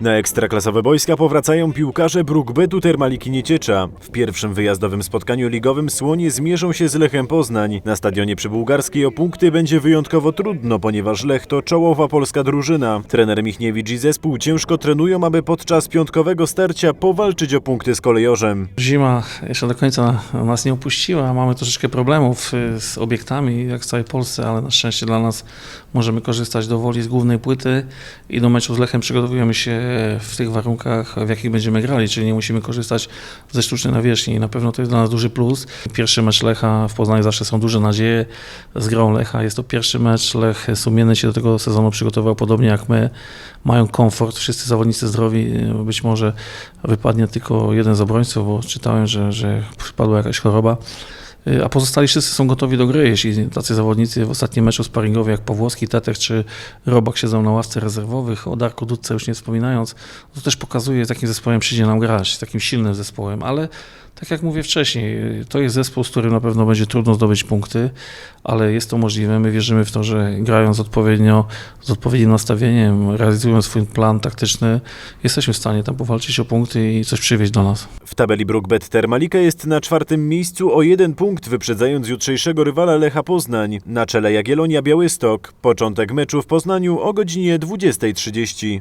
Na ekstraklasowe boiska powracają piłkarze Brukbetu Termaliki Nieciecza. W pierwszym wyjazdowym spotkaniu ligowym Słonie zmierzą się z Lechem Poznań. Na stadionie przybułgarskiej o punkty będzie wyjątkowo trudno, ponieważ Lech to czołowa polska drużyna. Trener Michniewicz i zespół ciężko trenują, aby podczas piątkowego starcia powalczyć o punkty z kolejorzem. Zima jeszcze do końca nas nie opuściła. Mamy troszeczkę problemów y, z obiektami, jak w całej Polsce, ale na szczęście dla nas możemy korzystać dowoli z głównej płyty i do meczu z Lechem przygotowujemy się w tych warunkach, w jakich będziemy grali, czyli nie musimy korzystać ze sztucznej nawierzchni. Na pewno to jest dla nas duży plus. Pierwszy mecz Lecha w Poznaniu zawsze są duże nadzieje z grą Lecha. Jest to pierwszy mecz. Lech sumiennie się do tego sezonu przygotował, podobnie jak my. Mają komfort, wszyscy zawodnicy zdrowi. Być może wypadnie tylko jeden z obrońców, bo czytałem, że, że przypadła jakaś choroba. A pozostali wszyscy są gotowi do gry. Jeśli tacy zawodnicy w ostatnim meczu sparingowi jak Pawłowski, Tetek czy Robak siedzą na ławce rezerwowych, o Darku Dudce już nie wspominając, to też pokazuje, z jakim zespołem przyjdzie nam grać, z takim silnym zespołem, ale tak jak mówię wcześniej, to jest zespół, z którym na pewno będzie trudno zdobyć punkty, ale jest to możliwe. My wierzymy w to, że grając odpowiednio, z odpowiednim nastawieniem, realizując swój plan taktyczny, jesteśmy w stanie tam powalczyć o punkty i coś przywieźć do nas. W tabeli Brukbet Termalika jest na czwartym miejscu o jeden punkt, wyprzedzając jutrzejszego rywala Lecha Poznań. Na czele Jagiellonia Białystok. Początek meczu w Poznaniu o godzinie 20.30.